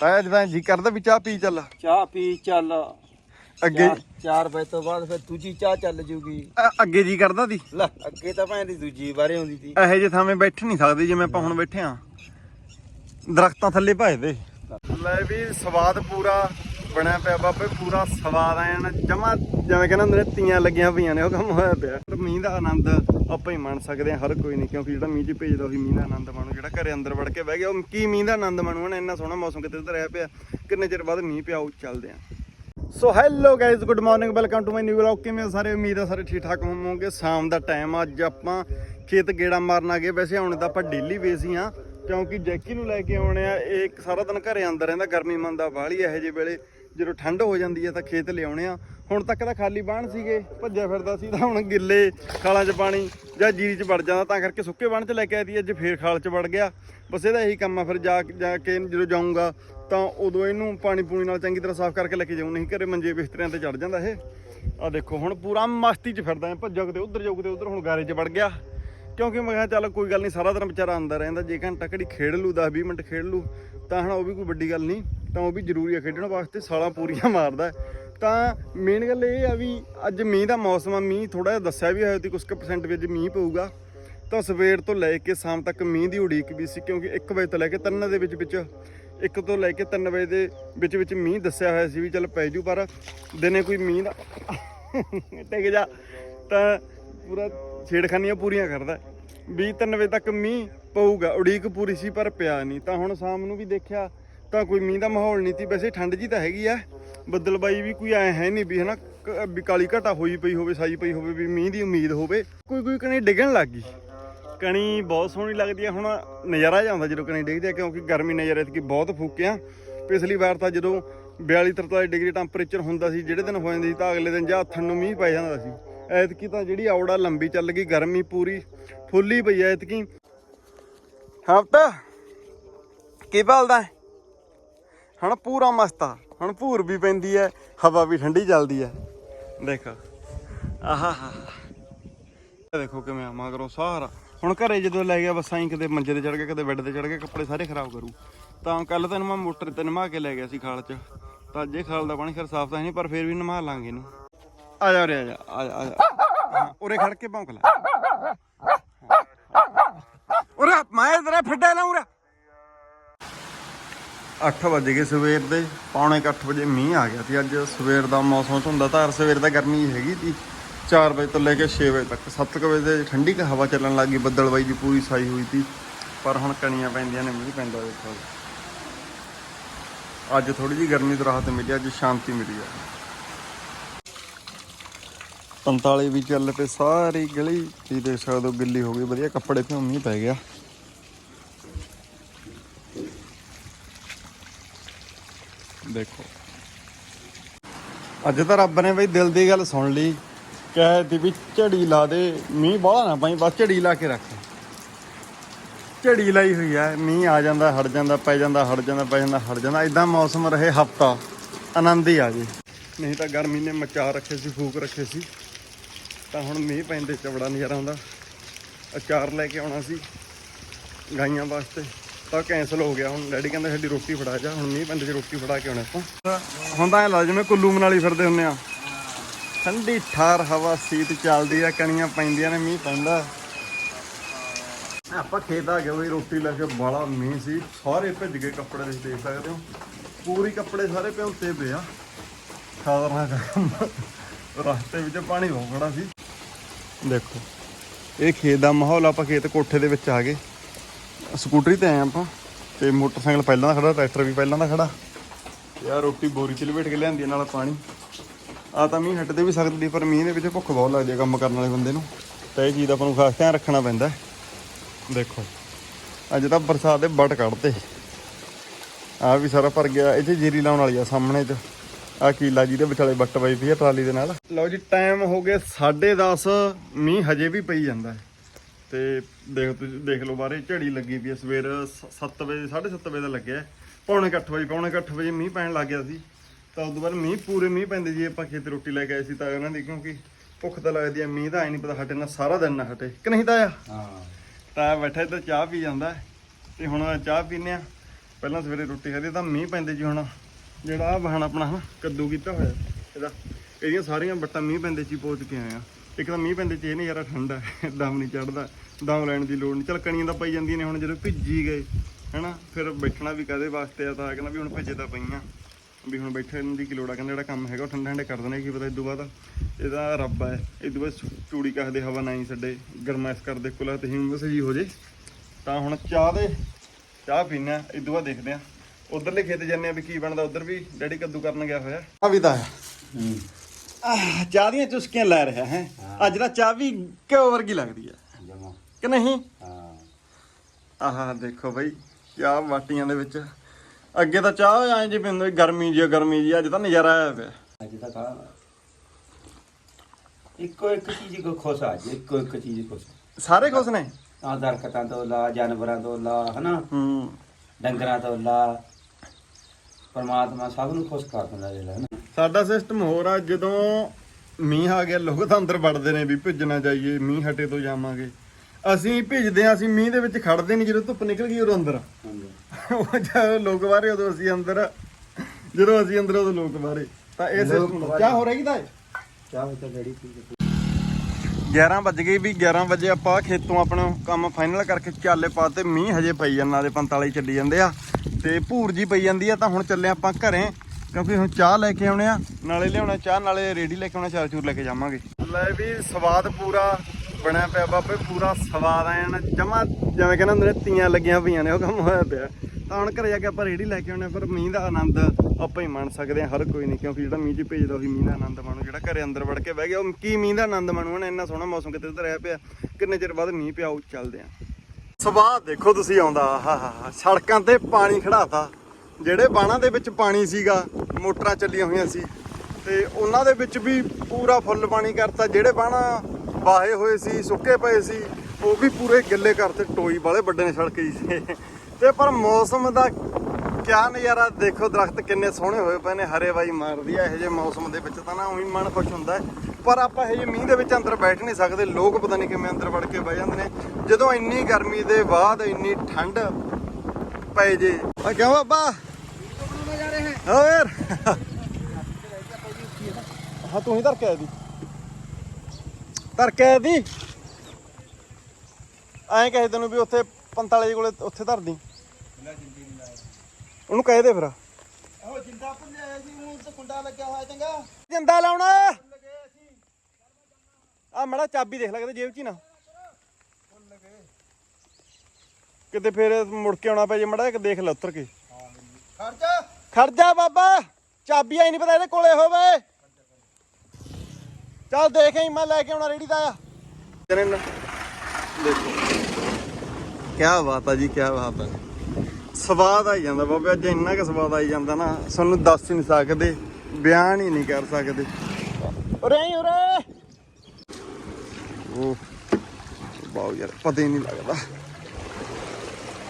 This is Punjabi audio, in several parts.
ਤਾਂ ਜਦਾਂ ਜੀ ਕਰਦਾ ਵੀ ਚਾਹ ਪੀ ਚੱਲ। ਚਾਹ ਪੀ ਚੱਲ। ਅੱਗੇ 4 ਵਜੇ ਤੋਂ ਬਾਅਦ ਫਿਰ ਦੂਜੀ ਚਾਹ ਚੱਲ ਜੂਗੀ। ਅ- ਅੱਗੇ ਜੀ ਕਰਦਾ ਦੀ ਲੈ ਅੱਗੇ ਤਾਂ ਭੈਣ ਦੀ ਦੂਜੀ ਵਾਰੇ ਆਉਂਦੀ ਸੀ। ਇਹੋ ਜਿਹੇ ਥਾਵੇਂ ਬੈਠ ਨਹੀਂ ਸਕਦੇ ਜਿਵੇਂ ਆਪਾਂ ਹੁਣ ਬੈਠੇ ਆ। ਦਰਖਤਾਂ ਥੱਲੇ ਭਜਦੇ ਲੈ ਵੀ ਸਵਾਦ ਪੂਰਾ। ਬਣਿਆ ਪਿਆ ਬਾਬੇ, ਪੂਰਾ ਸਵਾਦ ਆਇਆ ਨਾ ਜਮਾ ਜਿਵੇਂ ਕਹਿੰਦਾ ਹੁੰਦੇ ਨੇ, ਤੀਆਂ ਲੱਗੀਆਂ ਪਈਆਂ ਨੇ, ਉਹ ਕੰਮ ਹੋਇਆ ਪਿਆ। ਪਰ ਮੀਂਹ ਦਾ ਆਨੰਦ ਆਪਾਂ ਹੀ ਮੰਨ ਸਕਦੇ ਹਾਂ, ਹਰ ਕੋਈ ਨਹੀਂ, ਕਿਉਂਕਿ ਜਿਹੜਾ ਮੀਂਹ 'ਚ ਭੇਜਦਾ ਉਹੀ ਮੀਂਹ ਦਾ ਆਨੰਦ ਮਾਣੂ, ਜਿਹੜਾ ਘਰੇ ਅੰਦਰ ਵੜ ਕੇ ਬਹਿ ਗਿਆ, ਉਹ ਕੀ ਮੀਂਹ ਦਾ ਆਨੰਦ ਮਾਣੂ ਹਨਾ ਇੰਨਾ ਸੋਹਣਾ ਮੌਸਮ ਕਿਤੇ ਤਾਂ ਰਿਹਾ ਪਿਆ, ਕਿੰਨੇ ਚਿਰ ਬਾਅਦ ਮੀਂਹ ਪਿਆ, ਉਹ ਚੱਲਦੇ ਆਂ so hello guys good morning welcome to my new vlog ਕਿਵੇਂ ਹੋ ਸਾਰੇ? ਉਮੀਦ ਹੈ ਸਾਰੇ ਠੀਕ ਠਾਕ ਹੋਵੋਗੇ। ਸ਼ਾਮ ਦਾ ਟਾਈਮ ਅੱਜ ਆਪਾਂ ਖੇਤ ਗੇੜਾ ਮਾਰਨ ਆ ਗਏ। ਵੈਸੇ ਹੁਣ ਤਾਂ ਆਪਾਂ ਡੇਲੀ ਵੇਸ ਹੀ ਆ। ਕਿਉਂਕਿ ਜੈਕੀ ਨੂੰ ਲੈ ਕੇ ਆਉਣੇ ਆ, ਇਹ ਇੱਕ ਸਾਰਾ ਦਿਨ ਘਰੇ ਅੰਦਰ ਰਹਿੰਦਾ, ਗਰਮੀ ਮੰਦਾ ਬਾਹਲੀ ਇਹੋ ਜਿਹੇ ਵੇਲੇ, ਜਦੋਂ ਠੰਡ ਹੋ ਜਾਂਦੀ ਹੈ ਤਾਂ ਖੇਤ ਲਿਆਉਣੇ ਆ। ਹੁਣ ਤੱਕ ਤਾਂ ਖਾਲੀ ਬਾਣ ਸੀਗੇ, ਭੱਜਿਆ ਫਿਰਦਾ ਸੀ ਤਾਂ ਹੁਣ ਗਿੱਲੇ ਖਾਲਾਂ 'ਚ ਪਾਣੀ ਜਾਂ ਜੀਰੀ 'ਚ ਵੜ ਜਾਂਦਾ, ਤਾਂ ਕਰਕੇ ਸੁੱਕੇ ਬਾਣ 'ਚ ਲੈ ਕੇ ਆਈ ਦੀ ਅੱਜ ਫੇਰ ਖਾਲ 'ਚ ਵੜ ਗਿਆ। ਬਸ ਇਹਦਾ ਇਹੀ ਕੰਮ ਆ, ਫਿਰ ਜਾ ਜਾ ਕੇ ਜਦੋਂ ਜਾਊਂਗਾ, ਤਾਂ ਉਦੋਂ ਇਹਨੂੰ ਪਾਣੀ ਪੂਣੀ ਨਾਲ ਚੰਗੀ ਤਰ੍ਹਾਂ ਸਾਫ਼ ਕਰਕੇ ਲੈ ਕੇ ਜਾਊਂ, ਨਹੀਂ ਘਰੇ ਮੰਜੇ ਬਿਸਤਰਿਆਂ ਤੇ ਚੜ ਜਾਂਦਾ ਇਹ। ਆ ਦੇਖੋ, ਹੁਣ ਪੂਰਾ ਮਸਤੀ 'ਚ ਫਿਰਦਾ ਹੈ ਭੱਜਾ ਕਿਤੇ, ਉਧਰ ਜਾਊ ਕਿਤੇ, ਉਧਰ ਹੁਣ ਗਾਰੇ 'ਚ ਵੜ ਗਿਆ। ਕਿਉਂਕਿ ਮੈਂ ਕਿਹਾ ਚੱਲ ਕੋਈ ਗੱਲ ਨਹੀਂ, ਸਾਰਾ ਦਿਨ ਵਿਚਾਰਾ ਅੰਦਰ ਰਹਿੰਦਾ, ਜੇ ਘੰਟਾ ਘੜੀ ਖੇਡ ਲੂ 10 20 ਮਿੰਟ ਖੇਡ ਲੂ ਤਾਂ ਹਨਾ ਉਹ ਵੀ ਕੋਈ ਵੱਡੀ ਗੱਲ ਨਹੀਂ, ਤਾਂ ਉਹ ਵੀ ਜ਼ਰੂਰੀ ਆ ਖੇਡਣ ਵਾਸਤੇ, ਸਾਲਾਂ ਪੂਰੀਆਂ ਮਾਰਦਾ ਤਾਂ ਮੇਨ ਗੱਲ ਇਹ ਆ ਵੀ ਅੱਜ ਮੀਂਹ ਦਾ ਮੌਸਮ ਆ, ਮੀਂਹ ਥੋੜਾ ਜਿਹਾ ਦੱਸਿਆ ਵੀ ਹੋਇਆ ਸੀ ਕੁਝ ਕੁ ਪਰਸੈਂਟ ਵਿੱਚ ਮੀਂਹ ਪਊਗਾ। ਤਾਂ ਸਵੇਰ ਤੋਂ ਲੈ ਕੇ ਸ਼ਾਮ ਤੱਕ ਮੀਂਹ ਦੀ ਉਡੀਕ ਵੀ ਸੀ, ਕਿਉਂਕਿ 1 ਵਜੇ ਤੋਂ ਲੈ ਕੇ 3 ਦੇ ਵਿੱਚ ਵਿੱਚ 1 ਤੋਂ ਲੈ ਕੇ 3 ਵਜੇ ਦੇ ਵਿੱਚ ਵਿੱਚ ਮੀਂਹ ਦੱਸਿਆ ਹੋਇਆ ਸੀ ਵੀ ਚੱਲ ਪੈ ਜੂ, ਪਰ ਦਿਨੇ ਕੋਈ ਮੀਂਹ ਦਾ ਟਿਕ ਜਾ, ਤਾਂ ਪੂਰਾ ਛੇੜਖਾਨੀਆਂ ਪੂਰੀਆਂ ਕਰਦਾ ਹੈ। ਵੀਹ ਤਿੰਨ ਵਜੇ ਤੱਕ ਮੀਂਹ ਪਊਗਾ, ਉਡੀਕ ਪੂਰੀ ਸੀ ਪਰ ਪਿਆ ਨਹੀਂ। ਤਾਂ ਹੁਣ ਸ਼ਾਮ ਨੂੰ ਵੀ ਦੇਖਿਆ, ਤਾਂ ਕੋਈ ਮੀਂਹ ਦਾ ਮਾਹੌਲ ਨਹੀਂ ਸੀ। ਵੈਸੇ ਠੰਡ ਜੀ ਤਾਂ ਹੈਗੀ ਆ, ਬੱਦਲਬਾਈ ਵੀ ਕੋਈ ਐ ਹੈ ਨਹੀਂ ਵੀ ਹਨਾ, ਕ- ਵੀ ਕਾਲੀ ਘਟਾ ਹੋਈ ਪਈ ਹੋਵੇ ਸਾਈ ਪਈ ਹੋਵੇ, ਵੀ ਮੀਂਹ ਦੀ ਉਮੀਦ ਹੋਵੇ। ਕੋਈ ਕੋਈ ਕਣੀ ਡਿੱਗਣ ਲੱਗ ਗਈ। ਕਣੀ ਬਹੁਤ ਸੋਹਣੀ ਲੱਗਦੀ ਆ, ਹੁਣ ਨਜ਼ਾਰਾ ਜਾਂਦਾ ਜਦੋਂ ਕਣੀ ਡਿੱਗਦੀ ਆ, ਕਿਉਂਕਿ ਗਰਮੀ ਨਜ਼ਰ ਇਤਕੀ ਬਹੁਤ ਫੂਕਿਆ ਪਿਛਲੀ ਵਾਰ ਤਾਂ ਜਦੋਂ 42 43 ਡਿਗਰੀ ਟੈਂਪਰੇਚਰ ਹੁੰਦਾ ਸੀ, ਜਿਹੜੇ ਦਿਨ ਹੋ ਜਾਂਦੀ ਸੀ, ਤਾਂ ਅਗਲੇ ਦਿਨ ਜਾਂ ਹੱਥਣ ਨੂੰ ਮੀਂਹ ਪੈ ਜਾਂਦਾ ਸੀ। ਐਤਕੀ ਤਾਂ ਜਿਹੜੀ ਔੜਾ ਲੰਬੀ ਚੱਲ ਗਈ, ਗਰਮੀ ਪੂਰੀ ਫੁੱਲੀ ਪਈ ਐ ਐਤਕੀ। ਹਫਤਾ, ਕੀ ਭਾਲਦਾ ਹੈ? ਹੁਣ ਪੂਰਾ ਮਸਤਾ ਆ, ਹੁਣ ਭੂਰ ਵੀ ਪੈਂਦੀ ਐ ਹਵਾ ਵੀ ਠੰਡੀ ਚੱਲਦੀ ਐ ਦੇਖ, ਆਹਾ ਦੇਖੋ ਕਿਵੇਂ ਆ, ਮਗਰੋਂ ਸਾਰਾ। ਹੁਣ ਘਰੇ ਜਦੋਂ ਲੈ ਗਿਆ, ਬਸ ਹੀ ਕਦੇ ਮੰਜੇ ਤੇ ਚੜ ਗਿਆ ਕਦੇ ਬੈੱਡ ਤੇ ਚੜ ਗਿਆ, ਕੱਪੜੇ ਸਾਰੇ ਖਰਾਬ ਕਰੂ। ਤਾਂ ਕੱਲ ਤੈਨੂੰ ਮੈਂ ਮੋਟਰ ਤੇ ਨਮਾ ਕੇ ਲੈ ਗਿਆ ਸੀ ਖਾਲ 'ਚ। ਤਾਂ ਜੇ ਖਾਲ ਦਾ ਪਾਣੀ ਖਰ ਸਾਫ਼ ਤਾਂ ਹੈ ਨਹੀਂ, ਪਰ ਫੇਰ ਵੀ ਨਮਾ ਲਾਂਗੇ ਇਹਨੂੰ। ਆ ਜਾ ਉਰੇ ਆ ਜਾ ਆ ਜਾ, ਆ ਜਾ ਹਾਂ, ਉਰੇ ਖੜ ਕੇ ਭੌਂਕ ਲੈ। ਉਰੇ ਮੈਂ ਤੇਰੇ ਫਿੱਡੇ ਨਾ ਉਰੇ। 8 ਵਜੇ ਗਏ ਸਵੇਰ ਦੇ ਪੌਣੇ 8 ਵਜੇ ਮੀਂਹ ਆ ਗਿਆ ਸੀ। ਅੱਜ ਸਵੇਰ ਦਾ ਮੌਸਮ ਧੁੰਦਾ ਤਾਂ ਸਵੇਰ ਦਾ ਗਰਮੀ ਹੈਗੀ ਸੀ। 4 ਵਜੇ ਤੋਂ ਲੈ ਕੇ 6 ਵਜੇ ਤੱਕ। 7 ਵਜੇ ਦੇ ਠੰਡੀ ਕ ਹਵਾ ਚੱਲਣ ਲੱਗੀ ਬੱਦਲਬਾਈ ਦੀ ਪੂਰੀ ਸਾਈ ਹੋਈ ਸੀ। ਪਰ ਹੁਣ ਕਣੀਆਂ ਪੈਂਦੀਆਂ ਨੇ ਮੀਂਹ ਪੈਂਦਾ ਦੇਖੋ ਅੱਜ ਥੋੜੀ ਜਿਹੀ ਗਰਮੀ ਤੋਂ ਰਾਹਤ ਮਿਲੀ ਅੱਜ ਸ਼ਾਂਤੀ ਮਿਲੀ ਆ। 45 ਵੀ ਚੱਲ ਪਏ ਸਾਰੀ ਗਲੀ। ਤੁਸੀਂ ਦੇਖ ਸਕਦੇ ਹੋ, ਗਿੱਲੀ ਹੋ ਗਈ, ਵਧੀਆ ਕੱਪੜੇ ਭਿਉਂ ਮੀਂਹ ਪੈ ਗਿਆ। ਦੇਖੋ। ਅੱਜ ਤਾਂ ਰੱਬ ਨੇ ਬਈ ਦਿਲ ਦੀ ਗੱਲ ਸੁਣ ਲਈ। ਕਹੇ ਦੀ ਵੀ ਝੜੀ ਲਾ ਦੇ, ਮੀਂਹ ਬਾਹਲਾ ਨਾ ਪਾਈ, ਬਸ ਝੜੀ ਲਾ ਕੇ ਰੱਖ। ਝੜੀ ਲਾਈ ਹੋਈ ਐ ਮੀਂਹ ਆ ਜਾਂਦਾ, ਹਟ ਜਾਂਦਾ, ਪੈ ਜਾਂਦਾ, ਹਟ ਜਾਂਦਾ, ਪੈ ਜਾਂਦਾ, ਹਟ ਜਾਂਦਾ ਇਦਾਂ ਮੌਸਮ ਰਹੇ ਹਫਤਾ, ਆਨੰਦ ਹੀ ਆ ਜੇ। ਨਹੀਂ ਤਾਂ ਗਰਮੀ ਨੇ ਮਚਾ ਰੱਖੇ ਸੀ, ਫੂਕ ਰੱਖੇ ਸੀ। ਤਾਂ ਹੁਣ ਮੀਂਹ ਪੈਂਦੇ ਚ ਬੜਾ ਨਜ਼ਾਰਾ ਆਉਂਦਾ ਅਚਾਰ ਲੈ ਕੇ ਆਉਣਾ ਸੀ ਗਾਈਆਂ ਵਾਸਤੇ। ਤਾਂ ਕੈਨਸਲ ਹੋ ਗਿਆ ਹੁਣ। ਡੈਡੀ ਕਹਿੰਦਾ ਸਾਡੀ ਰੋਟੀ ਫੜਾ ਜਾ। ਹੁਣ ਮੀਂਹ ਪੈਂਦੇ ਚ ਰੋਟੀ ਫੜਾ ਕੇ ਆਉਣਾ ਆਪਾਂ। ਹੁਣ ਤਾਂ ਐ ਲੱਗ ਜਿਵੇਂ ਕੁੱਲੂ ਮਨਾਲੀ ਫਿਰਦੇ ਹੁੰਨੇ ਆ। ਠੰਡੀ ਠਾਰ ਹਵਾ ਸੀਤ ਚੱਲਦੀ ਆ, ਕਣੀਆਂ ਪੈਂਦੀਆਂ ਨੇ, ਮੀਂਹ ਪੈਂਦਾ। ਆਪਾਂ ਖੇਤ ਆ ਗਏ ਬਈ, ਰੋਟੀ ਲੈ ਕੇ ਬਾਲਾ ਮੀਂਹ ਸੀ। ਸਾਰੇ ਭਿੱਜ ਗਏ ਕੱਪੜੇ ਤੁਸੀਂ ਦੇਖ ਸਕਦੇ ਹੋ। ਪੂਰੀ ਕੱਪੜੇ ਸਾਰੇ ਭਿਉਂਤੇ ਪਏ ਆ। ਖਤਰਨਾਕ ਰਸਤੇ ਵਿੱਚ ਪਾਣੀ ਬਹੁਤ ਖੜਾ ਸੀ। ਦੇਖੋ, ਇਹ ਖੇਤ ਦਾ ਮਾਹੌਲ ਆਪਾਂ ਖੇਤ ਕੋਠੇ ਦੇ ਵਿੱਚ ਆ ਗਏ। ਸਕੂਟਰੀ ਤੇ ਆਏ ਆਪਾਂ, ਤੇ ਮੋਟਰਸਾਈਕਲ ਪਹਿਲਾਂ ਦਾ ਖੜਾ, ਟਰੈਕਟਰ ਵੀ ਪਹਿਲਾਂ ਦਾ ਖੜਾ। ਯਾਰ, ਰੋਟੀ ਬੋਰੀ ਚ ਲਪੇਟ ਕੇ ਲਿਆਂਦੀ ਆ ਨਾਲ ਪਾਣੀ। ਆ ਤਾਂ ਮੀਂਹ ਹਟਦੇ ਵੀ ਸਕਦੀ, ਪਰ ਮੀਂਹ ਦੇ ਵਿੱਚ ਭੁੱਖ ਬਹੁਤ ਲੱਗਦੀ ਹੈ ਕੰਮ ਕਰਨ ਵਾਲੇ ਬੰਦੇ ਨੂੰ। ਤਾਂ ਇਹ ਚੀਜ਼ ਦਾ ਆਪਾਂ ਨੂੰ ਖਾਸ ਧਿਆਨ ਰੱਖਣਾ ਪੈਂਦਾ ਦੇਖੋ, ਅੱਜ ਤਾਂ ਬਰਸਾਤ ਦੇ ਵੱਟ ਕੱਢਤੇ। ਆ ਵੀ ਸਾਰਾ ਭਰ ਗਿਆ ਇਹ 'ਚ ਜੀਰੀ ਲਾਉਣ ਵਾਲੀ ਆ, ਸਾਹਮਣੇ 'ਚ। ਆ ਕੀਲਾ ਜਿਹਦੇ ਵਿਚਾਲੇ ਵੱਟ ਪਈ ਪਈ ਆ ਟਰਾਲੀ ਦੇ ਨਾਲ। ਲਓ ਜੀ ਟਾਈਮ ਹੋ ਗਏ 10:30 ਮੀਂਹ ਹਜੇ ਵੀ ਪਈ ਜਾਂਦਾ ਹੈ। ਤੇ ਦੇਖ ਤੁਸੀਂ ਦੇਖ ਲਓ ਬਾਰੇ ਝੜੀ ਲੱਗੀ ਪਈ ਸਵੇਰ 7 ਵਜੇ 7:30 ਵਜੇ ਦਾ ਲੱਗਿਆ। ਪੌਣੇ 8 ਵਜੇ ਪੌਣੇ 8 ਵਜੇ ਮੀਂਹ ਪੈਣ ਲੱਗ ਗਿਆ ਸੀ। ਤਾਂ ਉਦੋਂ ਬਾਅਦ ਮੀਂਹ ਪੂਰੇ ਮੀਂਹ ਪੈਂਦੇ ਜੀ ਆਪਾਂ ਖੇਤ ਰੋਟੀ ਲੈ ਕੇ ਆਏ ਸੀ ਤਾਂ ਉਹਨਾਂ ਦੀ ਕਿਉਂਕਿ ਭੁੱਖ ਤਾਂ ਲੱਗਦੀ ਹੈ। ਮੀਂਹ ਤਾਂ ਐ ਨਹੀਂ ਪਤਾ ਹਟੇ ਨਾ ਸਾਰਾ ਦਿਨ ਨਾ ਹਟੇ। ਕਿ ਨਹੀਂ ਤਾਂ ਆ ਹਾਂ। ਤਾਂ ਬੈਠਾ ਇੱਧਰ ਚਾਹ ਪੀ ਜਾਂਦਾ। ਤੇ ਹੁਣ ਚਾਹ ਪੀਨੇ ਆ ਪਹਿਲਾਂ ਸਵੇਰੇ ਰੋਟੀ ਖਾਧੀ ਤਾਂ ਮੀਂਹ ਪੈਂਦੇ ਜੀ ਹੁਣ। ਜਿਹੜਾ ਆ ਬਹਾਨਾ ਆਪਣਾ ਹਨਾ ਕੱਦੂ ਕੀਤਾ ਹੋਇਆ। ਇਹਦਾ ਇਹਦੀਆਂ ਸਾਰੀਆਂ ਬੱਟਾਂ ਮੀਂਹ ਪੈਂਦੇ ਚ ਹੀ ਪੋਚ ਕੇ ਆਏ ਆ। ਇੱਕ ਤਾਂ ਮੀਂਹ ਪੈਂਦੇ ਚ ਇਹ ਨਹੀਂ ਯਾਰਾ ਠੰਡਾ ਹੈ, ਦਮ ਨਹੀਂ ਚੜਦਾ ਦਮ ਲੈਣ ਦੀ ਲੋੜ ਨਹੀਂ। ਚਲ ਕਣੀਆਂ ਤਾਂ ਪਈ ਜਾਂਦੀਆਂ ਨੇ ਹੁਣ ਜਦੋਂ ਭਿੱਜੀ ਗਏ ਹਨਾ ਫਿਰ ਬੈਠਣਾ ਵੀ ਕਦੇ ਵਾਸਤੇ ਆ? ਤਾਂ ਕਹਿੰਦਾ ਵੀ ਹੁਣ ਭਿੱਜੇ ਤਾਂ ਪਈਆਂ। ਵੀ ਹੁਣ ਬੈਠਣ ਦੀ ਕੀ ਲੋੜ ਆ? ਕਹਿੰਦਾ ਜਿਹੜਾ ਕੰਮ ਹੈਗਾ ਉਹ ਠੰਡੇ ਠੰਡੇ ਕਰ ਦੇਣੇ ਕੀ ਪਤਾ ਇਦੋਂ ਬਾਅਦ ਇਹਦਾ ਰੱਬ ਹੈ ਇਦੋਂ ਬਾਅਦ ਚੂੜੀ ਕਹਦੇ ਹਵਾ ਨਾ ਹੀ ਛੱਡੇ ਗਰਮੈਸ਼ ਕਰਦੇ ਕੁਲਾ ਤੇ ਹਿਊਮਸ ਸਹੀ ਹੋ ਜੇ। ਤਾਂ ਹੁਣ ਚਾਹ ਦੇ ਚਾਹ ਪੀਣਾ ਇਦੋਂ ਬਾਅਦ ਦੇਖਦੇ ਆ। ਉਧਰਲੇ ਖੇਤ ਜਾਂਦੇ ਆ ਵੀ ਕੀ ਬਣਦਾ ਉਧਰ ਵੀ ਡੈਡੀ ਕੱਦੂ ਕਰਨ ਗਿਆ ਹੋਇਆ। ਆ ਵੀ ਤਾਂ ਆਹ ਚਾਹ ਦੀਆਂ ਚੁਸਕੀਆਂ ਲੈ ਰਿਹਾ ਹੈ। ਅੱਜ ਦਾ ਚਾਹ ਵੀ ਘਿਓ ਵਰਗੀ ਲੱਗਦੀ ਹੈ। ਜਮਾ। ਕਿ ਨਹੀਂ? ਹਾਂ। ਆਹ ਦੇਖੋ ਬਈ ਚਾਹ ਬਾਟੀਆਂ ਦੇ ਵਿੱਚ। ਅੱਗੇ ਤਾਂ ਚਾਹ ਐਂ ਜੇ ਪਿੰਦੇ ਗਰਮੀ ਜੀ ਆ, ਗਰਮੀ ਜੀ ਆ, ਅੱਜ ਤਾਂ ਨਜ਼ਾਰਾ ਆਇਆ ਪਿਆ। ਅੱਜ ਤੱਕ ਆ ਇੱਕੋ ਇੱਕ ਚੀਜ਼ ਕੋ ਖੁਸ਼ ਆ ਜੀ ਇੱਕੋ ਇੱਕ ਚੀਜ਼ ਖੁਸ਼ ਸਾਰੇ ਖੁਸ਼ ਨੇ? ਆ ਦਰਖਤਾਂ ਤੋਂ ਲਾ ਜਾਨਵਰਾਂ ਤੋਂ ਲਾ ਹਨਾ? ਹੂੰ। ਡੰਗਰਾਂ ਤੋਂ ਲਾ ਪਰਮਾਤਮਾ ਸਭ ਨੂੰ ਖੁਸ਼ ਕਰ ਦਿੰਦਾ ਜਿਹੜਾ ਹਨਾ ਸਾਡਾ ਸਿਸਟਮ ਹੋਰ ਆ ਜਦੋਂ ਮੀਂਹ ਆ ਗਿਆ ਲੋਕ ਤਾਂ ਅੰਦਰ ਵੜਦੇ ਨੇ ਵੀ ਭਿੱਜਣਾ ਜਾਈਏ ਮੀਂਹ ਹਟੇ ਤੋਂ ਜਾਵਾਂਗੇ। ਅਸੀਂ ਭਿੱਜਦੇ ਆ ਅਸੀਂ ਮੀਂਹ ਦੇ ਵਿੱਚ ਖੜਦੇ ਨਹੀਂ ਜਦੋਂ ਧੁੱਪ ਨਿਕਲ ਗਈ ਉਦੋਂ ਅੰਦਰ। ਹਾਂਜੀ। ਉਹ ਜਦੋਂ ਲੋਕ ਬਾਰੇ ਉਦੋਂ ਅਸੀਂ ਅੰਦਰ ਜਦੋਂ ਅਸੀਂ ਅੰਦਰ ਉਦੋਂ ਲੋਕ ਬਾਰੇ ਤਾਂ ਇਹ ਸਿਸਟਮ। ਕਿਆ ਹੋ ਰਹੀ ਦਾ ਚਾਹ ਤਾਂ ਡੈਡੀ 11 ਵੱਜ ਗਏ ਵੀ 11 ਵਜੇ ਆਪਾਂ ਖੇਤੋਂ ਆਪਣਾ ਕੰਮ ਫਾਈਨਲ ਕਰਕੇ ਚਾਲੇ ਪਾਤੇ ਮੀਂਹ ਹਜੇ ਪਈ ਜਾਂਦਾ ਦੇ 45 ਚੱਲੀ ਜਾਂਦੇ ਆ। ਤੇ ਭੂਰ ਜੀ ਪਈ ਜਾਂਦੀ ਆ, ਤਾਂ ਹੁਣ ਚੱਲੇ ਆਪਾਂ ਘਰੇ, ਕਿਉਂਕਿ ਹੁਣ ਚਾਹ ਲੈ ਕੇ ਆਉਣੇ ਆ, ਨਾਲੇ ਲਿਆਉਣਾ ਚਾਹ, ਨਾਲੇ ਰੇੜੀ ਲੈ ਕੇ ਆਉਣਾ ਚਾਰ ਚੂਰ ਲੈ ਕੇ ਜਾਵਾਂਗੇ। ਲੈ ਵੀ ਸਵਾਦ ਪੂਰਾ ਬਣਿਆ ਪਿਆ ਬਾਬੇ, ਪੂਰਾ ਸਵਾਦ ਆਇਆ ਜਮਾ ਜਿਵੇਂ ਕਹਿੰਦੇ ਹੁੰਦੇ ਨੇ, ਤੀਆਂ ਲੱਗੀਆਂ ਪਈਆਂ ਨੇ, ਉਹ ਕੰਮ ਹੋਇਆ ਪਿਆ। ਤਾਂ ਹੁਣ ਘਰੇ ਜਾ ਕੇ ਆਪਾਂ ਰੇੜੀ ਲੈ ਕੇ ਆਉਣੇ ਆ, ਪਰ ਮੀਂਹ ਦਾ ਆਨੰਦ ਆਪਾਂ ਹੀ ਮਾਣ ਸਕਦੇ ਹਾਂ ਹਰ ਕੋਈ ਨਹੀਂ ਕਿਉਂਕਿ ਜਿਹੜਾ ਮੀਂਹ 'ਚ ਭੇਜਦਾ ਉਹੀ ਮੀਂਹ ਦਾ ਆਨੰਦ ਮਾਣੂ ਜਿਹੜਾ ਘਰੇ ਅੰਦਰ ਵੜ ਕੇ ਬਹਿ ਗਿਆ ਉਹ ਕੀ ਮੀਂਹ ਦਾ ਆਨੰਦ ਮਾਣੂ ਹੁਣ ਇੰਨਾ ਸੋਹਣਾ ਮੌਸਮ ਕਿਤੇ ਉੱਧਰ ਰਿਹਾ ਪਿਆ ਕਿੰਨੇ ਚਿਰ ਬਾਅਦ ਮੀਂਹ ਪਿਆ ਉਹ ਚੱਲਦੇ ਆ ਸਵਾਦ ਦੇਖੋ ਤੁਸੀਂ ਆਉਂਦਾ ਆਹਾਹਾ ਸੜਕਾਂ ਤੇ ਪਾਣੀ ਖੜਾਤਾ ਜਿਹੜੇ ਬਾਣਾ ਦੇ ਵਿੱਚ ਪਾਣੀ ਸੀਗਾ ਮੋਟਰਾਂ ਚੱਲੀਆਂ ਹੋਈਆਂ ਸੀ ਤੇ ਉਹਨਾਂ ਦੇ ਵਿੱਚ ਵੀ ਪੂਰਾ ਫੁੱਲ ਪਾਣੀ ਕਰਤਾ ਜਿਹੜੇ ਬਾਣਾ ਵਾਹੇ ਹੋਏ ਸੀ ਸੁੱਕੇ ਪਏ ਸੀ ਉਹ ਵੀ ਪੂਰੇ ਗਿੱਲੇ ਕਰਤੇ ਟੋਈ ਵਾਲੇ ਵੱਡੇ ਨੇ ਸੜਕ ਜੀ। ਤੇ ਪਰ ਮੌਸਮ ਦਾ ਕਿਆ ਨਜ਼ਾਰਾ? ਦੇਖੋ, ਦਰਖਤ ਕਿੰਨੇ ਸੋਹਣੇ ਹੋਏ ਪਏ ਨੇ, ਹਰੇ ਵਾਈ ਮਾਰਦੀ ਆ, ਇਹੋ ਜਿਹੇ ਮੌਸਮ ਦੇ ਵਿੱਚ ਤਾਂ ਨਾ ਉਹੀ ਮਨ ਖੁਸ਼ ਹੁੰਦਾ ਪਰ ਆਪਾਂ ਇਹੋ ਜਿਹੇ ਮੀਂਹ ਦੇ ਵਿੱਚ ਅੰਦਰ ਬੈਠ ਨਹੀਂ ਸਕਦੇ, ਲੋਕ ਪਤਾ ਨਹੀਂ ਕਿਵੇਂ ਅੰਦਰ ਵੜ ਕੇ ਬਹਿ ਜਾਂਦੇ ਨੇ। ਜਦੋਂ ਇੰਨੀ ਗਰਮੀ ਦੇ ਬਾਅਦ ਇੰਨੀ ਠੰਡ ਪਏ ਜੇ। ਆ ਕਿਉਂ ਬਾਬਾ? ਹੋਰ ਹਾਂ, ਤੂੰ ਹੀ ਧਰ ਕੇ ਆਇਆ ਦੀ। ਧਰ ਕੇ ਆਇਆ ਦੀ? ਐਂ ਕਹੇ ਤੈਨੂੰ ਵੀ ਉੱਥੇ 45 ਕੋਲੇ ਉੱਥੇ ਧਰ ਦੀ ਉਹਨੂੰ ਕਹਿ ਦੇ ਫਿਰ। ਉਹ ਜਿੰਦਾ ਭੁੱਲਿਆ ਸੀ ਮੂੰਹ ਤੇ ਕੁੰਡਾ ਲੱਗਿਆ ਹੋਇਆ ਚੰਗਾ। ਜਿੰਦਾ ਲਾਉਣਾ। ਆ ਮੜਾ ਚਾਬੀ ਦੇਖ ਲੈ ਕਿਤੇ ਜੇਬ 'ਚ ਹੀ ਨਾ। ਕਿਤੇ ਫੇਰ ਮੁੜ ਕੇ ਆਉਣਾ ਪੈ ਜੇ ਮੜਾ ਇੱਕ ਦੇਖ ਲੈ ਉੱਤਰ ਕੇ। ਖਰਚਾ ਖੜ ਜਾ। ਬਾਬਾ ਚਾਬੀ ਆਈ ਨਹੀਂ ਪਤਾ ਇਹਦੇ ਕੋਲੇ ਹੋਵੇ। ਚੱਲ ਦੇਖ ਆਈ ਮੈਂ ਲੈ ਕੇ ਆਉਣਾ ਰੇੜੀ ਦਾ। ਆ ਦੇਖੋ ਕੀ ਬਾਤ ਆ ਜੀ ਕੀ ਬਾਤ ਆ। ਸਵਾਦ ਆਈ ਜਾਂਦਾ ਬਾਬਾ ਅੱਜ ਇੰਨਾ ਕੁ ਸਵਾਦ ਆਈ ਜਾਂਦਾ ਨਾ ਸਾਨੂੰ ਦੱਸ ਹੀ ਨਹੀਂ ਸਕਦੇ ਬਿਆਨ ਹੀ ਨਹੀਂ ਕਰ ਸਕਦੇ। ਉਰੇ ਉਰੇ। ਉਹ ਬਾਉ ਯਾਰ ਪਤਾ ਹੀ ਨਹੀਂ ਲੱਗਦਾ।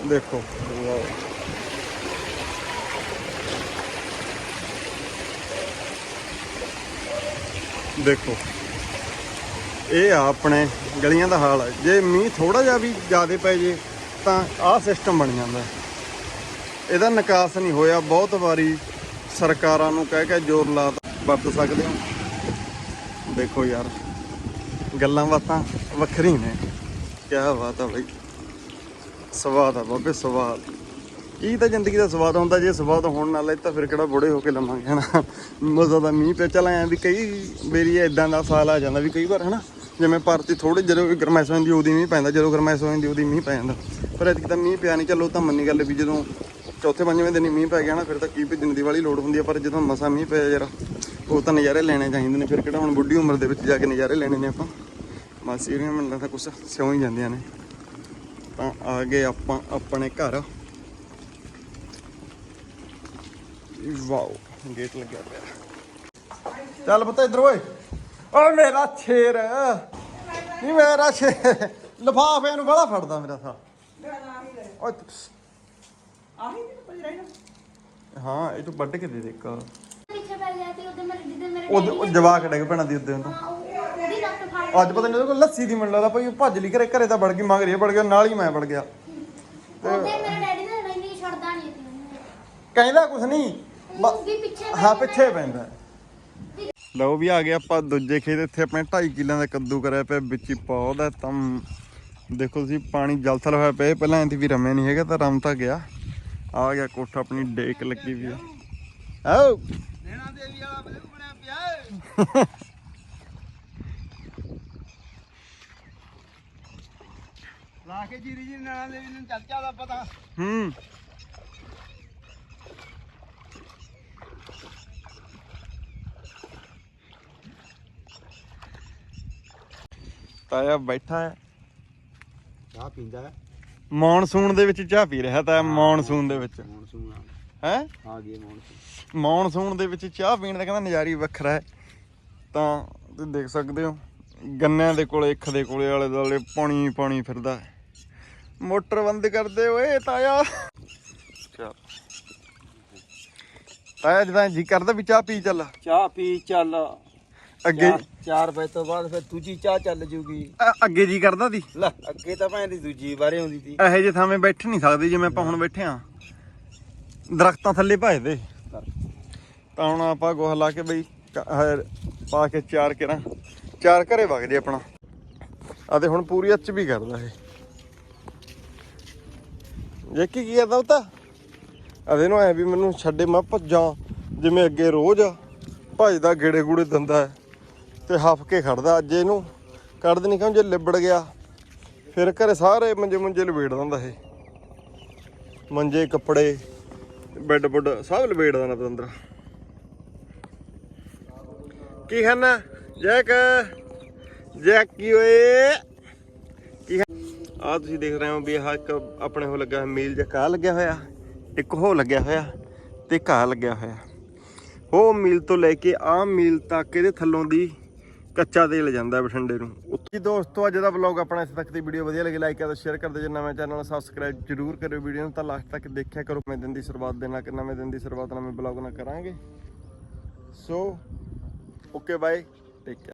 ਦੇਖੋ ਵਾਓ। ਦੇਖੋ ਇਹ ਆ ਆਪਣੇ ਗਲੀਆਂ ਦਾ ਹਾਲ ਹੈ। ਜੇ ਮੀਂਹ ਥੋੜਾ ਜਿਹਾ ਵੀ ਜ਼ਿਆਦਾ ਪੈ ਜੇ ਤਾਂ ਆਹ ਸਿਸਟਮ ਬਣ ਜਾਂਦਾ। ਇਹਦਾ ਨਿਕਾਸ ਨਹੀਂ ਹੋਇਆ, ਬਹੁਤ ਵਾਰੀ ਸਰਕਾਰਾਂ ਨੂੰ ਕਹਿ ਕੇ ਜ਼ੋਰ ਲਾ ਵਰਤ ਸਕਦੇ ਹੋ। ਦੇਖੋ ਯਾਰ, ਗੱਲਾਂ ਬਾਤਾਂ ਵੱਖਰੀ ਨੇ। ਕੀ ਬਾਤ ਆ ਬਈ। ਸਵਾਦ ਆ ਬਾਬੇ, ਸਵਾਦ। ਕੀ ਤਾਂ ਜ਼ਿੰਦਗੀ ਦਾ ਸਵਾਦ ਹੁੰਦਾ, ਜੇ ਸਵਾਦ ਹੋਣ ਨਾਲ ਤਾਂ ਫਿਰ ਕਿਹੜਾ ਬੁੜੇ ਹੋ ਕੇ ਲਵਾਂਗੇ ਹਨਾ? ਮਜ਼ਾ ਦਾ ਮੀਂਹ ਪਿਆ। ਚੱਲ ਐਂ ਵੀ ਕਈ ਮੇਰੀ ਇਦਾਂ ਦਾ ਸਾਲ ਆ ਜਾਂਦਾ ਵੀ ਕਈ ਵਾਰ, ਹਨਾ? ਜਿਵੇਂ ਭਾਰਤੀ ਥੋੜੇ ਜਦੋਂ ਵੀ ਗਰਮੈਸ਼ ਹੋ ਜਾਂਦੀ ਉਹਦੀ ਮੀਂਹ ਪੈਂਦਾ। ਜਦੋਂ ਗਰਮੈਸ਼ ਹੋ ਜਾਂਦੀ ਉਹਦੀ ਮੀਂਹ ਪੈ ਜਾਂਦਾ। ਪਰ ਐਤਕੀ ਤਾਂ ਮੀਂਹ ਪਿਆ ਨਹੀਂ ਚੱਲੋ ਤਾਂ ਮੰਨੀ ਗੱਲ ਵੀ ਜਦੋਂ ਚੌਥੇ ਪੰਜਵੇਂ ਦਿਨ ਹੀ ਮੀਂਹ ਪੈ ਗਿਆ ਨਾ, ਫਿਰ ਤਾਂ ਕੀ ਭੇਜਣ ਦੀ ਵਾਲੀ ਲੋੜ ਹੁੰਦੀ ਆ, ਪਰ ਜਦੋਂ ਮਸਾ ਮੀਂਹ ਪਿਆ ਯਾਰ ਉਹ ਤਾਂ ਨਜ਼ਾਰੇ ਲੈਣੇ ਚਾਹੀਦੇ ਨੇ, ਫਿਰ ਕਿਹੜਾ ਹੁਣ ਬੁੱਢੀ ਉਮਰ ਦੇ ਵਿੱਚ ਜਾ ਕੇ ਨਜ਼ਾਰੇ ਲੈਣੇ ਨੇ ਆਪਾਂ। ਮਾਸੀ ਇਹਦੀਆਂ ਮੈਨੂੰ ਲੱਗਦਾ ਕੁਛ ਸਿਉਂ ਹੀ ਜਾਂਦੀਆਂ ਨੇ। ਤਾਂ ਆ ਗਏ ਆਪਾਂ ਆਪਣੇ ਘਰ। ਵਾਓ, ਗੇਟ ਲੱਗਿਆ ਪਿਆ। ਚੱਲ ਪੁੱਤ ਇੱਧਰ ਓਏ। ਓ ਮੇਰਾ ਛੇਰ ਨਹੀਂ ਮੇਰਾ ਛੇਰ ਲਫਾਫੇ ਨੂੰ ਬੜਾ ਫੜਦਾ ਮੇਰਾ ਥਾ ਓਏ ਹਾਂ ਇਹ ਤੂੰ ਵੱਢ ਕੇ ਦੇ ਦੇ ਇੱਕ। ਪਿੱਛੇ ਪੈ ਗਿਆ ਤੇ ਉਹਦੇ ਮੇਰੇ ਜਿੱਦੇ ਮੇਰੇ ਉਹ ਉਹ ਜਵਾਕ ਡਿੱਗ ਪੈਣਾ ਦੀ ਉੱਤੇ ਉਹਨੂੰ। ਹਾਂ, ਉਹ- ਉਹਦੀ ਲੱਤ ਫੜ ਅੱਜ ਪਤਾ ਨਹੀਂ ਉਹਦੇ ਕੋਲ ਲੱਸੀ ਦੀ ਮੈਨੂੰ ਲੱਗਦਾ ਭਾਈ ਉਹ ਭੱਜ ਲਈ ਘਰੇ ਘਰੇ ਤਾਂ ਵੜ ਗਈ ਮਗਰ ਇਹ ਵੜ ਗਿਆ ਨਾਲ ਹੀ ਮੈਂ ਵੜ ਗਿਆ। ਉਹਦੇ ਮੇਰੇ ਡੈਡੀ ਨੇ ਰਹਿਣੀ ਛੱਡਦਾ ਨਹੀਂ ਸੀ ਕਹਿੰਦਾ ਕੁਛ ਨਹੀਂ ਬ- ਵੀ ਪਿੱਛੇ ਹਾਂ ਪਿੱਛੇ ਪੈਂਦਾ। ਲਓ ਵੀ ਆ ਗਏ ਆਪਾਂ ਦੂਜੇ ਖੇਤ ਇੱਥੇ ਆਪਣੇ 2.5 ਕਿੱਲਿਆਂ ਦਾ ਕੱਦੂ ਕਰਿਆ ਪਿਆ ਵਿੱਚ ਹੀ ਪੌਦਾ ਤਾਂ ਦੇਖੋ ਤੁਸੀਂ ਪਾਣੀ ਜਲਥਲ ਹੋਇਆ ਪਿਆ ਇਹ ਪਹਿਲਾਂ ਐਂ ਵੀ ਰਮੇ ਨਹੀਂ ਹੈਗਾ ਤਾਂ ਰਮ ਤਾਂ ਗਿਆ। ਆ ਗਿਆ ਕੋਠਾ ਆਪਣੀ ਡੇਕ ਲੱਗੀ ਵੀ ਆ। ਆਓ। ਨੈਣਾ ਦੇਵੀ ਵਾਲਾ ਬਲੂ ਬਣਿਆ ਪਿਆ ਲਾ ਕੇ ਜੀਰੀ ਜੀ ਨੈਣਾ ਦੇਵੀ ਨੂੰ ਚੱਲ ਚੱਲਦਾ ਪਤਾ ਹੂੰ। ਤਾਇਆ ਬੈਠਾ ਹੈ। ਚਾਹ ਪੀਂਦਾ ਹੈ। ਮੌਨਸੂਨ ਦੇ ਵਿੱਚ ਚਾਹ ਪੀ ਰਿਹਾ ਤਾਂ ਮੌਨਸੂਨ ਦੇ ਵਿੱਚ। ਮੌਨਸੂਨ ਹੈ? ਆ ਮੌਨਸੂਨ। ਮੌਨਸੂਨ ਦੇ ਵਿੱਚ ਚਾਹ ਪੀਣ ਦਾ ਕਹਿੰਦਾ ਨਜ਼ਾਰੀ ਵੱਖਰਾ ਹੈ। ਤਾਂ ਤੁਸੀਂ ਦੇਖ ਸਕਦੇ ਹੋ ਗੰਨਿਆਂ ਦੇ ਕੋਲੇ ਇੱਕ ਦੇ ਕੋਲੇ ਆਲੇ ਦੁਆਲੇ ਪਾਣੀ ਹੀ ਪਾਣੀ ਫਿਰਦਾ ਹੈ। ਮੋਟਰ ਬੰਦ ਕਰਦੇ ਓਏ ਤਾਇਆ। ਚੱਲ। ਤਾਇਆ ਜਦੋਂ ਜੀ ਕਰਦਾ ਵੀ ਚਾਹ ਪੀ ਚੱਲ। ਚਾਹ ਪੀ ਚੱਲ। ਅੱਗੇ 4 ਵਜੇ ਤੋਂ ਬਾਅਦ ਫਿਰ ਦੂਜੀ ਚਾਹ ਚੱਲ ਜੂਗੀ। ਅ- ਅੱਗੇ ਜੀ ਕਰਦਾ ਦੀ ਲੈ ਅੱਗੇ ਤਾਂ ਭੈਣ ਦੀ ਦੂਜੀ ਵਾਰੇ ਆਉਂਦੀ ਸੀ। ਇਹੋ ਜਿਹੇ ਥਾਵੇਂ ਬੈਠ ਨਹੀਂ ਸਕਦੇ ਜਿਵੇਂ ਆਪਾਂ ਹੁਣ ਬੈਠੇ ਆ ਦਰਖਤਾਂ ਥੱਲੇ ਭਜਦੇ ਤਾਂ ਹੁਣ ਆਪਾਂ ਗੋਹਾ ਲਾ ਕੇ ਬਈ ਕ- ਆਹ ਪਾ ਕੇ ਚਾਰ ਕੇ ਨਾ ਚਾਰ ਘਰੇ ਵਗ ਜੇ ਆਪਣਾ। ਆ ਤੇ ਹੁਣ ਪੂਰੀ ਅੱਚ ਵੀ ਕਰਦਾ ਇਹ। ਜੇ ਕੀ ਕੀ ਕਰਦਾ ਉਹ ਤਾਂ ਅਦੇ ਨੂੰ ਐ ਵੀ ਮੈਨੂੰ ਛੱਡੇ ਮੈਂ ਭੱਜਾਂ ਜਿਵੇਂ ਅੱਗੇ ਰੋਜ਼ ਭੱਜਦਾ ਗੇੜੇ ਗੂੜੇ ਦਿੰਦਾ ਹੈ। ਤੇ ਹਫ ਕੇ ਖੜਦਾ ਅੱਜ ਇਹਨੂੰ। ਕੱਢ ਨਹੀਂ ਕਿਉਂ? ਜੇ ਲਿਬੜ ਗਿਆ, ਫਿਰ ਘਰੇ ਸਾਰੇ ਮੰਜੇ ਮੁੰਜੇ ਲਵੇੜ ਦਿੰਦਾ ਇਹ। ਮੰਜੇ, ਕੱਪੜੇ, ਬੈੱਡ ਬੁੱਡ ਸਭ ਲਵੇੜ ਦਿੰਦਾ ਪਤੰਦਰਾ। ਕੀ ਖਾਨਾ? ਜੈਕ। ਕੀ ਓਏ? ਕੀ ਆ ਤੁਸੀਂ ਦੇਖ ਰਹੇ ਹੋ ਵੀ ਆਹ ਇੱਕ ਆਪਣੇ ਹੋ ਲੱਗਾ ਮੀਲ ਜਿਹਾ ਕਾ ਲੱਗਿਆ ਹੋਇਆ। ਇੱਕ ਹੋ ਲੱਗਿਆ ਹੋਇਆ ਤੇ ਘਾਹ ਲੱਗਿਆ ਹੋਇਆ। ਉਹ ਮੀਲ ਤੋਂ ਲੈ ਕੇ ਆਹ ਮੀਲ ਤੱਕ ਇਹਦੇ ਥੱਲੋਂ ਦੀ ਕੱਚਾ ਤੇਲ ਜਾਂਦਾ ਬਠਿੰਡੇ ਨੂੰ। ਉੱਥੇ ਦੋਸਤੋ, ਅੱਜ ਦਾ ਵਲੌਗ ਆਪਣਾ ਇੱਥੇ ਤੱਕ ਦੀ ਵੀਡੀਓ ਵਧੀਆ ਲੱਗੀ। ਲਾਈਕ ਕਰੋ ਸ਼ੇਅਰ ਕਰ ਦਿਓ। ਜੇ ਨਵੇਂ ਚੈਨਲ ਸਬਸਕ੍ਰਾਈਬ ਜਰੂਰ ਕਰਿਓ ਵੀਡੀਓ ਨੂੰ। ਤਾਂ ਲਾਸਟ ਤੱਕ ਦੇਖਿਆ ਕਰੋ। ਮੈਂ ਦਿਨ ਦੀ ਸ਼ੁਰੂਆਤ ਦੇ ਨਾਲ ਨਵੇਂ ਦਿਨ ਦੀ ਸ਼ੁਰੂਆਤ ਨਵੇਂ ਵਲੌਗ ਨਾਲ ਕਰਾਂਗੇ। So okay bye take care